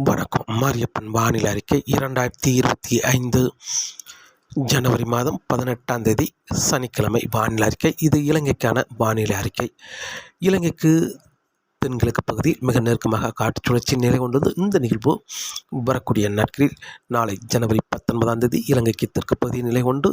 வணக்கம். மாரியப்பன் வானிலை அறிக்கை இரண்டாயிரத்தி இருபத்தி ஐந்து ஜனவரி மாதம் பதினெட்டாம் தேதி சனிக்கிழமை வானிலை அறிக்கை. இது இலங்கைக்கான வானிலை அறிக்கை. இலங்கைக்கு தென்கிழக்கு பகுதியில் மிக நெருக்கமாக காற்று சுழற்சி நிலை கொண்டது. இந்த நிகழ்வு வரக்கூடிய நாட்களில் நாளை ஜனவரி பத்தொன்பதாம் தேதி இலங்கைக்கு தெற்கு பகுதியில் நிலை கொண்டு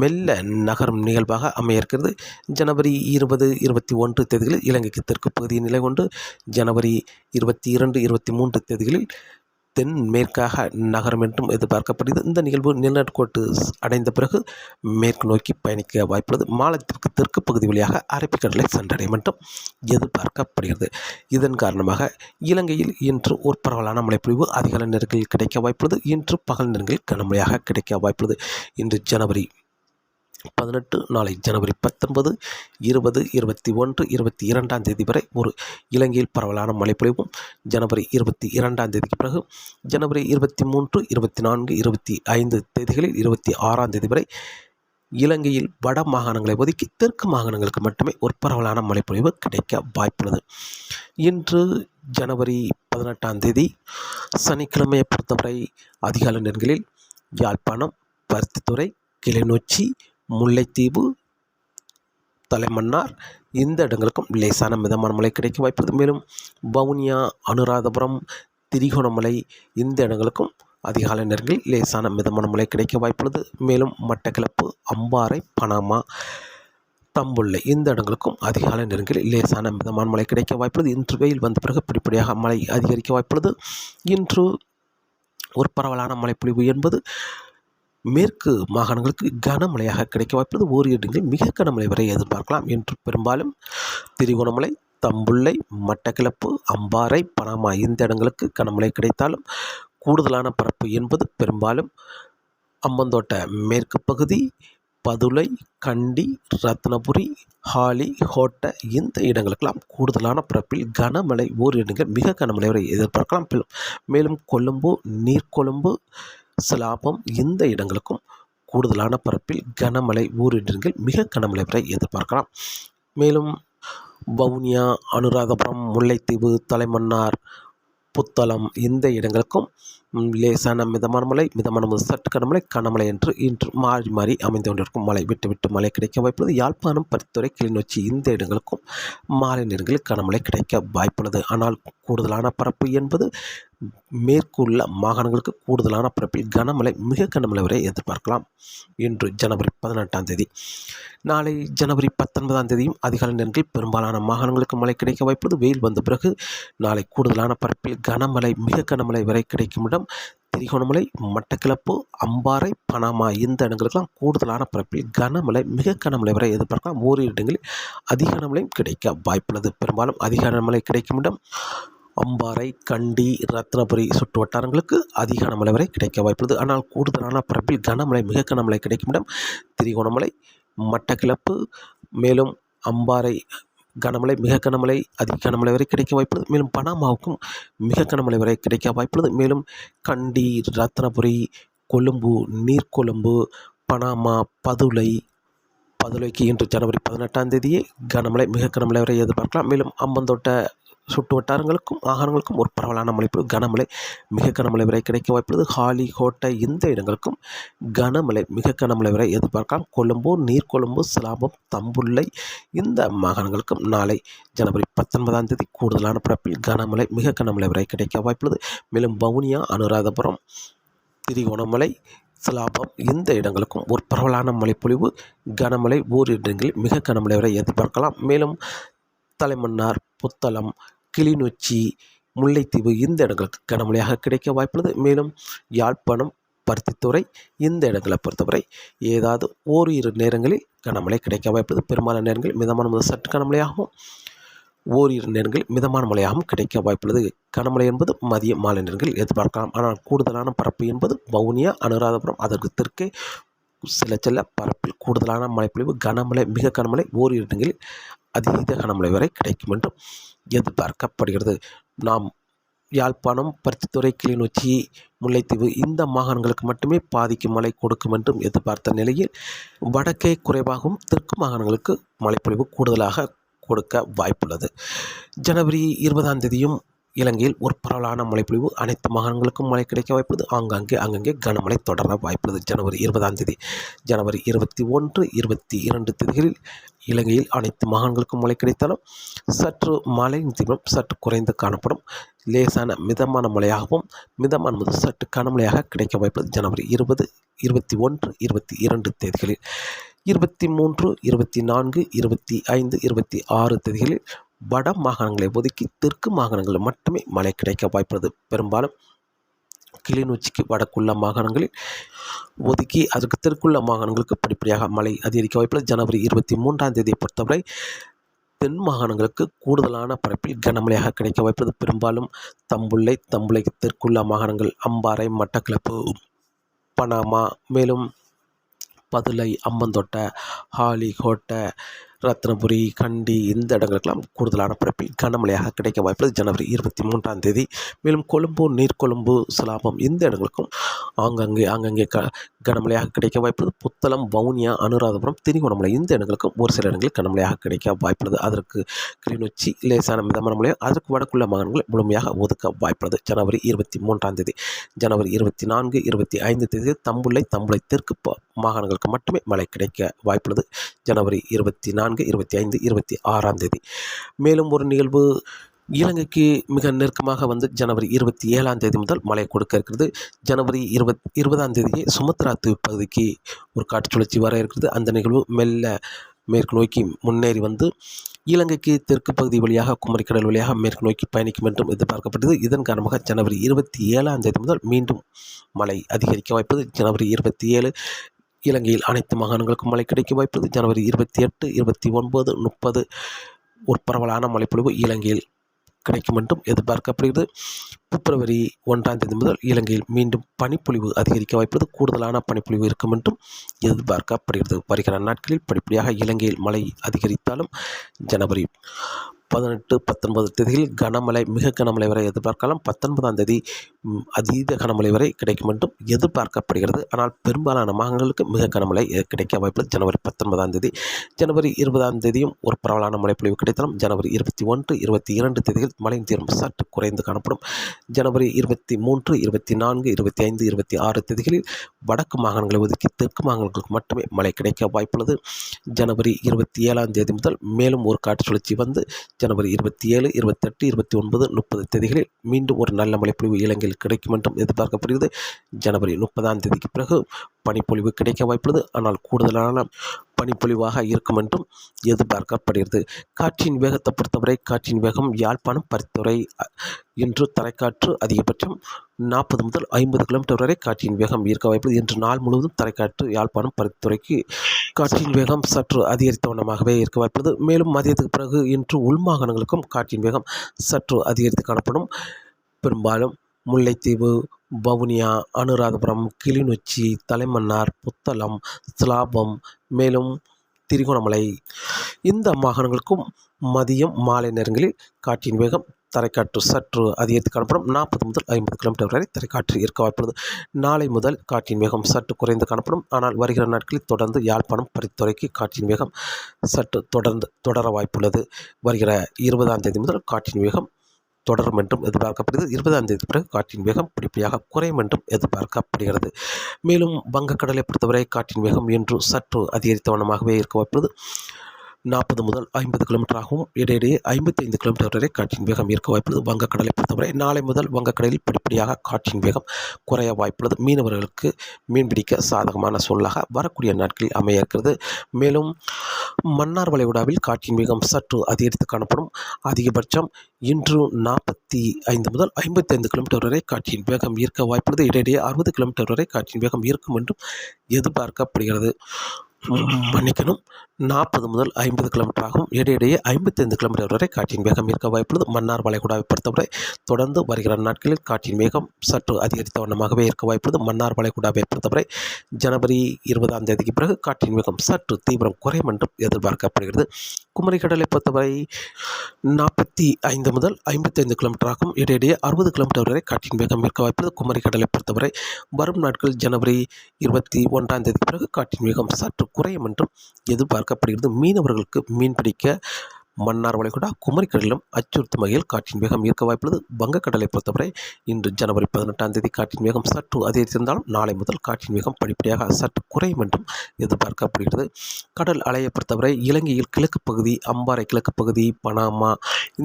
மெல்ல நகரும் நிகழ்வாக அமைய இருக்கிறது. ஜனவரி இருபது இருபத்தி ஒன்று தேதிகளில் இலங்கைக்கு தெற்கு பகுதியில் நிலை கொண்டு ஜனவரி இருபத்தி இரண்டு இருபத்தி மூன்று தேதிகளில் தென் மேற்காக நகரும் என்றும் எதிர்பார்க்கப்படுகிறது. இந்த நிகழ்வு நிலநடுக்கோட்டு அடைந்த பிறகு மேற்கு நோக்கி பயணிக்க வாய்ப்புள்ளது. மாலத்திற்கு தெற்கு பகுதி வழியாக அரபிக்கடலை சென்றடையும் என்றும் எதிர்பார்க்கப்படுகிறது. இதன் காரணமாக இலங்கையில் இன்று ஒரு பரவலான மழைப்பொழிவு அதிகால நேரங்களில் கிடைக்க வாய்ப்புள்ளது. இன்று பகல் நேரங்களில் கனமழையாக கிடைக்க வாய்ப்புள்ளது. இன்று ஜனவரி பதினெட்டு நாளை ஜனவரி பத்தொன்பது இருபது இருபத்தி ஒன்று இருபத்தி இரண்டாம் தேதி வரை ஒரு இலங்கையில் பரவலான மழைப்பொழிவும் ஜனவரி இருபத்தி இரண்டாம் தேதிக்கு பிறகு ஜனவரி இருபத்தி மூன்று இருபத்தி நான்கு இருபத்தி ஐந்து தேதிகளில் இருபத்தி ஆறாம் தேதி வரை இலங்கையில் வட மாகாணங்களை ஒதுக்கி தெற்கு மாகாணங்களுக்கு மட்டுமே ஒரு பரவலான மழைப்பொழிவு கிடைக்க வாய்ப்புள்ளது. இன்று ஜனவரி பதினெட்டாம் தேதி சனிக்கிழமையை பொறுத்தவரை அதிகாலை நேரங்களில் யாழ்ப்பாணம் பருத்தித்துறை கிளிநொச்சி முல்லைத்தீவு தலைமன்னார். இந்த இடங்களுக்கும் லேசான மிதமான மழை கிடைக்க வாய்ப்புள்ளது. மேலும் வவுனியா அனுராதபுரம் திரிகோணமலை இந்த இடங்களுக்கும் அதிகாலை நேரங்களில் லேசான மிதமான மழை கிடைக்க வாய்ப்புள்ளது. மேலும் மட்டக்கிளப்பு அம்பாறை பனாமா தம்புள்ளை இந்த இடங்களுக்கும் அதிகாலை நேரங்களில் லேசான மிதமான மழை கிடைக்க வாய்ப்புள்ளது. இன்று வெயில் வந்த பிறகு படிப்படியாக மழை அதிகரிக்க வாய்ப்புள்ளது. இன்று ஒரு பரவலான மழைப்பொழிவு என்பது மேற்கு மாகாணங்களுக்கு கனமழையாக கிடைக்க வாய்ப்புள்ளது. ஓரிரு இடங்களில் மிக கனமழை வரை எதிர்பார்க்கலாம் என்று பெரும்பாலும் திரிகோணமலை தம்புள்ளை மட்டக்கிளப்பு அம்பாறை பனாமா இந்த இடங்களுக்கு கனமழை கிடைத்தாலும் கூடுதலான பரப்பு என்பது பெரும்பாலும் அம்பந்தோட்ட மேற்கு பகுதி பதுளை கண்டி ரத்னபுரி ஹாலி ஹோட்ட இந்த இடங்களுக்கெல்லாம் கூடுதலான பரப்பில் கனமழை ஓர் இடங்கள் மிக கனமழை வரை எதிர்பார்க்கலாம். மேலும் கொழும்பு நீர்கொழும்பு சிலாபம் இந்த இடங்களுக்கும் கூடுதலான பரப்பில் கனமழை ஓரிடங்கள் மிக கனமழை பெற எதிர்பார்க்கலாம். மேலும் வவுனியா அனுராதபுரம் முல்லைத்தீவு தலைமன்னார் புத்தளம் இந்த இடங்களுக்கும் லேசான மிதமான மழை மிதமான முதல் சற்று கனமழை கனமழை என்று இன்று மாறி மாறி அமைந்து கொண்டிருக்கும். மழை விட்டு விட்டு மழை கிடைக்க வாய்ப்புள்ளது. யாழ்ப்பாணம் பரித்துறை கிளிநொச்சி இந்த இடங்களுக்கும் மாலை நேரங்களில் கனமழை கிடைக்க வாய்ப்புள்ளது. ஆனால் கூடுதலான பரப்பு என்பது மேற்குள்ள மாகாணங்களுக்கு கூடுதலான பரப்பில் கனமழை மிக கனமழை வரை எதிர்பார்க்கலாம். இன்று ஜனவரி பதினெட்டாம் தேதி. நாளை ஜனவரி பத்தொன்பதாம் தேதியும் அதிகாலை நேரங்களில் பெரும்பாலான மாகாணங்களுக்கு மழை கிடைக்க வாய்ப்புள்ளது. வெயில் வந்த பிறகு நாளை கூடுதலான பரப்பில் கனமழை மிக கனமழை வரை கிடைக்கும் இடம் திரிகோணமலை மட்டக்கிளப்பு அம்பாறை பனாமா இந்த இடங்களுக்கெல்லாம் கூடுதலான பரப்பில் கனமழை மிக கனமழை வரை எதிர்பார்க்கலாம். ஓரிரு இடங்களில் அதிக கனமழையும் கிடைக்க வாய்ப்புள்ளது. பெரும்பாலும் அதிக கனமழை கிடைக்கும் இடம் அம்பாறை கண்டி ரத்னபுரி சுற்று வட்டாரங்களுக்கு அதிக கனமழை வரை கிடைக்க வாய்ப்புள்ளது. ஆனால் கூடுதலான பரப்பில் கனமழை மிக கனமழை கிடைக்கும் இடம் திரிகோணமலை மட்டக்கிளப்பு. மேலும் அம்பாறை கனமழை மிக கனமழை அதிக கனமழை வரை கிடைக்க வாய்ப்புள்ளது. மேலும் பனாமாவுக்கும் மிக கனமழை வரை கிடைக்க வாய்ப்புள்ளது. மேலும் கண்டி ரத்னபுரி கொழும்பு நீர்கொழும்பு பனாமா பதுளை பதுளைக்கு இன்று ஜனவரி பதினெட்டாம் தேதியே கனமழை மிக கனமழை வரை எதிர்பார்க்கலாம். மேலும் அம்பந்தோட்ட சுற்று வட்டாரங்களுக்கும் மாகாணங்களுக்கும் ஒரு பரவலான மழை கனமழை மிக கனமழை வரை கிடைக்க வாய்ப்புள்ளது. ஹாலி கோட்டை இந்த இடங்களுக்கும் கனமழை மிக கனமழை வரை எதிர்பார்க்கலாம். கொழும்பு நீர்கொழும்பு சிலாபம் தம்புள்ளை இந்த மாகாணங்களுக்கும் நாளை ஜனவரி பத்தொன்பதாம் தேதி கூடுதலான பரப்பில் கனமழை மிக கனமழை வரை கிடைக்க வாய்ப்புள்ளது. மேலும் வவுனியா அனுராதபுரம் திரிகோணமலை சிலாபம் இந்த இடங்களுக்கும் ஒரு பரவலான மழைப்பொழிவு கனமழை ஓரிரு இடங்களில் மிக கனமழை வரை எதிர்பார்க்கலாம். மேலும் தலைமன்னார் புத்தளம் கிளிநொச்சி முல்லைத்தீவு இந்த இடங்களுக்கு கனமழையாக கிடைக்க வாய்ப்புள்ளது. மேலும் யாழ்ப்பாணம் பருத்தித்துறை இந்த இடங்களை பொறுத்தவரை ஏதாவது ஓரிரு நேரங்களில் கனமழை கிடைக்க வாய்ப்புள்ளது. பெரும்பாலான நேரங்களில் மிதமான முதல் சற்று கனமழையாகவும் ஓரிரு நேரங்களில் மிதமான மழையாகவும் கிடைக்க வாய்ப்புள்ளது. கனமழை என்பது மதிய மாலை நேரங்களில் எதிர்பார்க்கலாம். ஆனால் கூடுதலான பரப்பு என்பது வவுனியா அனுராதபுரம் அதற்கு தெற்கே சில சில பரப்பில் கூடுதலான மழைப்பொழிவு கனமழை மிக கனமழை ஓரிரு இடங்களில் அதீத கனமழை வரை கிடைக்கும் என்றும் எதிர்பார்க்கப்படுகிறது. நாம் யாழ்ப்பாணம் பருத்தித்துறை கிளிநொச்சி முல்லைத்தீவு இந்த மாகாணங்களுக்கு மட்டுமே பாதிக்கும் மழை கொடுக்கும் என்றும் எதிர்பார்த்த நிலையில் வடக்கே குறைவாகவும் தெற்கு மாகாணங்களுக்கு மழைப்பொழிவு கூடுதலாக கொடுக்க வாய்ப்புள்ளது. ஜனவரி இருபதாம் தேதியும் இலங்கையில் ஒரு பரவலான மழைப்பொழிவு அனைத்து மாகாணங்களுக்கும் மழை கிடைக்க வாய்ப்புள்ளது. ஆங்காங்கே அங்கங்கே கனமழை தொடர வாய்ப்புள்ளது. ஜனவரி இருபதாம் தேதி ஜனவரி இருபத்தி ஒன்று இருபத்தி இரண்டு தேதிகளில் இலங்கையில் அனைத்து மாகாணங்களுக்கும் மழை கிடைத்தாலும் சற்று மழையின் தீவிரம் சற்று குறைந்து காணப்படும். லேசான மிதமான மழையாகவும் மிதமான முதல் சற்று கனமழையாக கிடைக்க வாய்ப்புள்ளது. ஜனவரி இருபது இருபத்தி ஒன்று இருபத்தி இரண்டு தேதிகளில் இருபத்தி மூன்று இருபத்தி நான்கு இருபத்தி ஐந்து இருபத்தி ஆறு தேதிகளில் வட மாகாணங்களை ஒதுக்கி தெற்கு மாகாணங்களில் மட்டுமே மழை கிடைக்க வாய்ப்புள்ளது. பெரும்பாலும் கிளிநொச்சிக்கு வடக்குள்ள மாகாணங்களில் ஒதுக்கி அதற்கு தெற்குள்ள மாகாணங்களுக்கு படிப்படியாக மழை அதிகரிக்க வாய்ப்புள்ளது. ஜனவரி இருபத்தி மூன்றாம் தேதியை பொறுத்தவரை தென் மாகாணங்களுக்கு கூடுதலான பரப்பில் கனமழையாக கிடைக்க வாய்ப்பது பெரும்பாலும் தம்புள்ளை தம்புள்ளைக்கு தெற்குள்ள மாகாணங்கள் அம்பாறை மட்டக்களப்பு பனாமா மேலும் பதுளை அம்மந்தோட்டை ஹாலிகோட்டை ரத்னபுரி கண்டி இந்த இடங்களுக்கெல்லாம் கூடுதலான பரப்பில் கனமழையாக கிடைக்க வாய்ப்புள்ளது. ஜனவரி இருபத்தி மூன்றாம் தேதி மேலும் கொழும்பு நீர்கொழும்பு சிலாபம் இந்த இடங்களுக்கும் ஆங்கங்கே ஆங்கங்கே க கனமழையாக கிடைக்க வாய்ப்புள்ளது. புத்தளம் வவுனியா அனுராதபுரம் திரிகோணமலை இந்த இடங்களுக்கும் ஒரு சில இடங்களில் கனமழையாக கிடைக்க வாய்ப்புள்ளது. அதற்கு கிளிநொச்சி லேசான மிதமான மழையும் அதற்கு வடக்குள்ள மாகாணங்கள் முழுமையாக ஒதுக்க வாய்ப்புள்ளது. ஜனவரி இருபத்தி மூன்றாம் தேதி ஜனவரி இருபத்தி நான்கு இருபத்தி ஐந்து தேதி தம்புள்ளை தம்புளை தெற்கு மாகாணங்களுக்கு மட்டுமே மழை கிடைக்க வாய்ப்புள்ளது. ஜனவரி இருபத்தி நான்கு நான்கு இருபத்தி ஐந்து இருபத்தி ஆறாம் தேதி. மேலும் ஒரு நிகழ்வு இலங்கைக்கு மிக நெருக்கமாக வந்து ஜனவரி இருபத்தி ஏழாம் தேதி முதல் மழை கொடுக்க இருக்கிறது. ஜனவரி இருபத் இருபதாம் தேதியே சுமத்ரா தீவு பகுதிக்கு ஒரு காற்று சுழற்சி வர இருக்கிறது. அந்த நிகழ்வு மெல்ல மேற்கு நோக்கி முன்னேறி வந்து இலங்கைக்கு தெற்கு பகுதி வழியாக குமரிக்கடல் வழியாக மேற்கு நோக்கி பயணிக்கும் என்றும் எதிர்பார்க்கப்பட்டது இதன் காரணமாக ஜனவரி இருபத்தி ஏழாம் தேதி முதல் மீண்டும் மழை அதிகரிக்க வாய்ப்பது ஜனவரி இருபத்தி ஏழு இலங்கையில் அனைத்து மாகாணங்களுக்கும் மழை கிடைக்க வாய்ப்புள்ளது. ஜனவரி இருபத்தி எட்டு இருபத்தி ஒன்பது முப்பது ஒரு பரவலான மழைப்பொழிவு இலங்கையில் கிடைக்கும் என்றும் எதிர்பார்க்கப்படுகிறது. பிப்ரவரி ஒன்றாம் தேதி முதல் இலங்கையில் மீண்டும் பனிப்பொழிவு அதிகரிக்க வாய்ப்புள்ளது. கூடுதலான பனிப்பொழிவு இருக்கும் என்றும் எதிர்பார்க்கப்படுகிறது. வருகிற நாட்களில் படிப்படியாக இலங்கையில் மழை அதிகரித்தாலும் ஜனவரி பதினெட்டு பத்தொன்பது தேதியில் கனமழை மிக கனமழை வரை எதிர்பார்க்கலாம். பத்தொன்பதாம் தேதி அதீத கனமழை வரை கிடைக்கும் என்றும் எதிர்பார்க்கப்படுகிறது. ஆனால் பெரும்பாலான மாகாணங்களுக்கு மிக கனமழை கிடைக்க வாய்ப்புள்ளது ஜனவரி பத்தொன்பதாம் தேதி ஜனவரி இருபதாம் தேதியும் ஒரு பரவலான மழைப்பொழிவு கிடைத்தாலும் ஜனவரி இருபத்தி ஒன்று இருபத்தி இரண்டு தேதியில் மழையின் தீரம் சற்று குறைந்து காணப்படும். ஜனவரி இருபத்தி மூன்று இருபத்தி நான்கு இருபத்தி ஐந்து இருபத்தி ஆறு தேதிகளில் வடக்கு மாகாணங்களை ஒதுக்கி தெற்கு மாகாணங்களுக்கு மட்டுமே மழை கிடைக்க வாய்ப்புள்ளது ஜனவரி இருபத்தி ஏழாம் தேதி முதல் மேலும் ஒரு காற்று சுழற்சி வந்து ஜனவரி இருபத்தி ஏழு இருபத்தெட்டு இருபத்தி ஒன்பது முப்பது தேதிகளில் மீண்டும் ஒரு நல்ல மழைப்பொழிவு இலங்கையில் கிடைக்கும் என்றும் எதிர்பார்க்கப்படுகிறது. ஜனவரி முப்பதாம் தேதிக்கு பிறகு பனிப்பொழிவு கிடைக்க வாய்ப்புள்ளது. ஆனால் கூடுதலான பனிப்பொழிவாக இருக்கும் என்றும் எதிர்பார்க்கப்படுகிறது. காற்றின் வேகத்தை பொறுத்தவரை காற்றின் வேகம் யாழ்ப்பாணம் பரித்துறை இன்று தரைக்காற்று அதிகபட்சம் நாற்பது முதல் ஐம்பது கிலோமீட்டர் வரை காற்றின் வேகம் இருக்க வாய்ப்புள்ளது இன்று நாள் முழுவதும் தரைக்காற்று யாழ்ப்பாணம் பரித்துறைக்கு காற்றின் வேகம் சற்று அதிகரித்த வண்ணமாகவே இருக்க வாய்ப்புள்ளது. மேலும் மதியத்துக்கு பிறகு இன்று உள்மாகாணங்களுக்கும் காற்றின் வேகம் சற்று அதிகரித்து காணப்படும். பெரும்பாலும் முல்லைத்தீவு வவுனியா அனுராதபுரம் கிளிநொச்சி தலைமன்னார் புத்தளம் ஸ்லாபம் மேலும் திரிகோணமலை. இந்த மாகாணங்களுக்கும் மதியம் மாலை நேரங்களில் காற்றின் வேகம் தரைக்காற்று சற்று அதிகரித்து காணப்படும். நாற்பது முதல் ஐம்பது கிலோமீட்டர் வரை தரைக்காற்று இருக்க வாய்ப்புள்ளது. நாளை முதல் காற்றின் வேகம் சற்று குறைந்து காணப்படும். ஆனால் வருகிற நாட்களில் தொடர்ந்து யாழ்ப்பாணம் பரித்துறைக்கு காற்றின் வேகம் சற்று தொடர்ந்து தொடர வாய்ப்புள்ளது. வருகிற இருபதாம் தேதி முதல் காற்றின் வேகம் தொடரும் என்றும் எதிர்பார்க்கப்படுகிறது. இருபதாம் தேதி பிறகு காற்றின் வேகம் படிப்படியாக குறையும் என்றும் எதிர்பார்க்கப்படுகிறது. மேலும் வங்கக்கடலை பொறுத்தவரை காற்றின் வேகம் இன்று சற்று அதிகரித்த வண்ணமாகவே இருக்க வாய்ப்புள்ளது. நாற்பது முதல் ஐம்பது கிலோமீட்டர் ஆகும். இடையிடையே ஐம்பத்தைந்து கிலோமீட்டர் வரை காற்றின் வேகம் இருக்க வாய்ப்புள்ளது. வங்கக்கடலை பொறுத்தவரை நாளை முதல் வங்கக்கடலில் படிப்படியாக காற்றின் வேகம் குறைய வாய்ப்புள்ளது. மீனவர்களுக்கு மீன்பிடிக்க சாதகமான சூழலாக வரக்கூடிய நாட்களில் அமைய இருக்கிறது. மேலும் மன்னார் வளைகுடாவில் காற்றின் வேகம் சற்று அதிகரித்து காணப்படும். அதிகபட்சம் இன்று நாற்பத்தி ஐந்து முதல் ஐம்பத்தைந்து கிலோமீட்டர் வரை காற்றின் வேகம் இருக்க வாய்ப்புள்ளது. இடையிடையே அறுபது கிலோமீட்டர் வரை காற்றின் வேகம் இருக்கும் என்றும் எதிர்பார்க்கப்படுகிறது. மன்னிக்கணும். நாற்பது முதல் ஐம்பது கிலோமீட்டர் ஆகும். இடையிடையே ஐம்பத்தைந்து கிலோமீட்டர் வரை காற்றின் வேகம் இருக்க வாய்ப்புள்ளது. மன்னார் வளைகுடாவை பொறுத்தவரை தொடர்ந்து வருகிற நாட்களில் காற்றின் வேகம் சற்று அதிகரித்த வண்ணமாகவே இருக்க வாய்ப்புள்ளது. மன்னார் வளைகுடாவை பொறுத்தவரை ஜனவரி இருபதாம் தேதிக்கு பிறகு காற்றின் வேகம் சற்று தீவிரம் குறையும் என்றும் எதிர்பார்க்கப்படுகிறது. குமரி கடலை பொறுத்தவரை நாற்பத்தி ஐந்து முதல் ஐம்பத்தைந்து கிலோமீட்டர் ஆகும். இடையிடையே அறுபது கிலோமீட்டர் வரை காற்றின் வேகம் இருக்க வாய்ப்புள்ளது. குமரி கடலை பொறுத்தவரை வரும் நாட்கள் ஜனவரி இருபத்தி ஒன்றாம் தேதிக்கு பிறகு காற்றின் வேகம் சற்று குறையும் என்றும் எதிர்பார்க்கப்படுகிறது மீனவர்களுக்கு மீன்பிடிக்க மன்னார் வளைகுடா குமரிக்கடலிலும் அச்சுறுத்தும் வகையில் காற்றின் வேகம் இருக்க வாய்ப்புள்ளது. வங்கக்கடலை பொறுத்தவரை இன்று ஜனவரி பதினெட்டாம் தேதி காற்றின் வேகம் சற்று அதிகரித்திருந்தாலும் நாளை முதல் காற்றின் வேகம் படிப்படியாக சற்று குறையும் என்றும் எதிர்பார்க்கப்படுகிறது. கடல் அலையை பொறுத்தவரை இலங்கையில் கிழக்கு பகுதி அம்பாறை கிழக்கு பகுதி பனாமா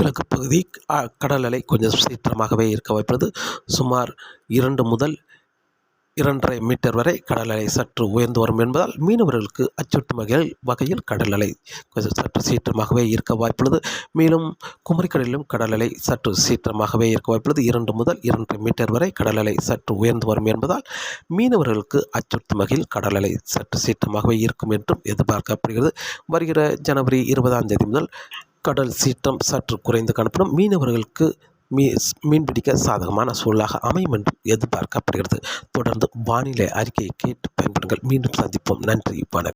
கிழக்கு பகுதி கடல் அலை கொஞ்சம் சீற்றமாகவே இருக்க வாய்ப்புள்ளது. சுமார் இரண்டு முதல் இரண்டரை மீட்டர் வரை கடல் அலை சற்று உயர்ந்து வரும் என்பதால் மீனவர்களுக்கு அச்சுறுத்தும் வகையில் வகையில் கடல் அலை சற்று சீற்றமாகவே இருக்க வாய்ப்புள்ளது. மேலும் குமரிக்கடலிலும் கடல் அலை சற்று சீற்றமாகவே இருக்க வாய்ப்புள்ளது. இரண்டு முதல் இரண்டரை மீட்டர் வரை கடல் அலை சற்று உயர்ந்து வரும் என்பதால் மீனவர்களுக்கு அச்சுறுத்தும் வகையில் கடல் அலை சற்று சீற்றமாகவே இருக்கும் என்றும் எதிர்பார்க்கப்படுகிறது. வருகிற ஜனவரி இருபதாம் தேதி முதல் கடல் சீற்றம் சற்று குறைந்து காணப்படும். மீனவர்களுக்கு மீ மீன்பிடிக்க சாதகமான சூழலாக அமையும் என்று எதிர்பார்க்கப்படுகிறது. தொடர்ந்து வானிலை அறிக்கையை கேட்டு பயன்படுங்கள். மீண்டும் சந்திப்போம். நன்றி. வணக்கம்.